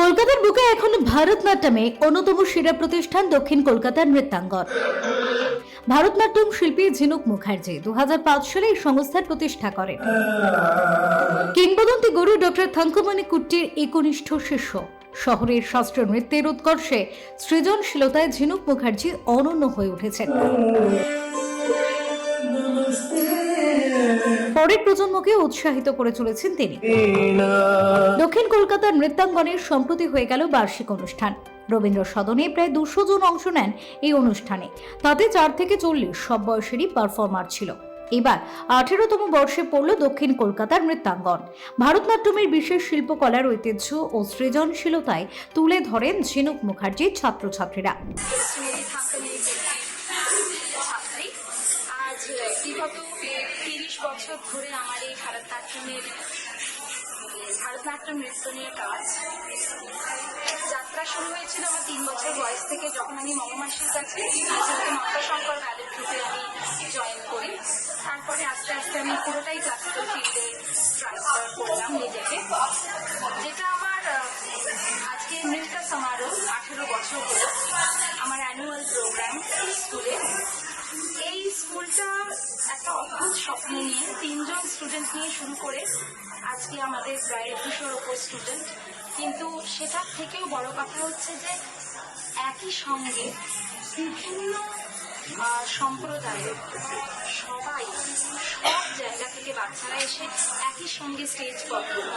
কলকাতার বুকে এখন ভারতনাট্যমে অন্যতম সেরা প্রতিষ্ঠান দক্ষিণ কলকাতার নৃত্যাঙ্গন। ভারতনাট্যম শিল্পী ঝিনুক মুখার্জি দু সালে এই সংস্থার প্রতিষ্ঠা করেন। কিংবদন্তি গুরু ডক্টর থঙ্কমণি কুট্টির একনিষ্ঠ শিষ্য। শহরের শাস্ত্রীয় নৃত্যের উৎকর্ষে সৃজনশীলতায় ঝিনুক মুখার্জি অনন্য হয়ে উঠেছেন। পরের প্রজন্মকে উৎসাহিত করে চলেছেন তিনি। দক্ষিণ কলকাতার নৃত্যাঙ্গনের সম্প্রতি হয়ে গেল বার্ষিক অনুষ্ঠান। রবীন্দ্র সদনে প্রায় দুশো জন অংশ নেন এই অনুষ্ঠানে। তাতে চার থেকে চল্লিশ সব বয়সেরই পারফর্মার ছিল। এবার আঠেরোতম বর্ষে পড়ল দক্ষিণ কলকাতার নৃত্যাঙ্গন। ভারতনাট্যমের বিশেষ শিল্পকলার ঐতিহ্য ও সৃজনশীলতায় তুলে ধরেন ঝিনুক মুখার্জির ছাত্রছাত্রীরা। তিরিশ বছর ধরে আমার এই ভারতনাট্যমের, ভারতনাট্যম নৃত্য নিয়ে কাজ। যাত্রা শুরু হয়েছিল আমার তিন বছর বয়স থেকে যখন আমি মমমাসির কাছে যেহেতু মহাশঙ্কর ব্যালেট গ্রুপে আমি জয়েন করি। তারপরে আস্তে আস্তে আমি পুরোটাই ক্লাসিক্যাল ফিল্ডে ট্রান্সফার করলাম নিজেকে। স্কুলটা একটা অদ্ভুত স্বপ্ন নিয়ে তিনজন স্টুডেন্ট নিয়ে শুরু করে আজকে আমাদের প্রায় দুশোর ওপর স্টুডেন্ট কিন্তু সেটার থেকেও বড় কথা হচ্ছে যে একই সঙ্গে বিভিন্ন সম্প্রদায়ের সবাই, সব জায়গা থেকে বাচ্চারা এসে একই সঙ্গে স্টেজ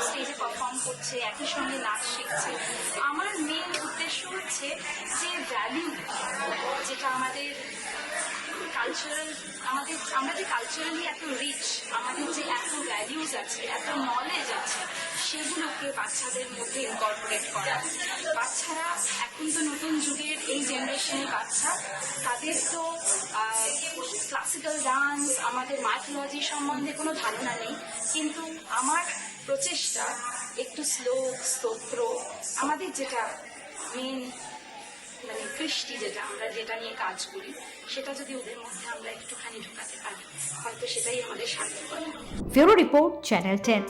স্টেজে পারফর্ম করছে, একই সঙ্গে নাচ শিখছে। আমার মেন উদ্দেশ্য হচ্ছে যে ভ্যালু যেটা আমাদের কালচারাল আমাদের আমরা যে কালচারালি এত রিচ আমাদের যে এত ভ্যালিউজ আছে, এত নলেজ আছে, সেগুলোকে বাচ্চাদের মধ্যে ইনকর্পোরেট করা। বাচ্চারা এখন তো নতুন যুগের এই জেনারেশনের বাচ্চা, তাদের তো ক্লাসিক্যাল ডান্স আমাদের মাইথোলজি সম্বন্ধে কোনো ধারণা নেই, কিন্তু আমার প্রচেষ্টা একটু শ্লোক, স্তোত্র, আমাদের যেটা মেন মানে কৃষ্টি যেটা আমরা যেটা নিয়ে কাজ করি, সেটা যদি ওদের মধ্যে আমরা একটুখানি ঢোকাতে পারি, হয়তো সেটাই আমাদের সার্থকতা ব্যুরো রিপোর্ট, চ্যানেল টেন।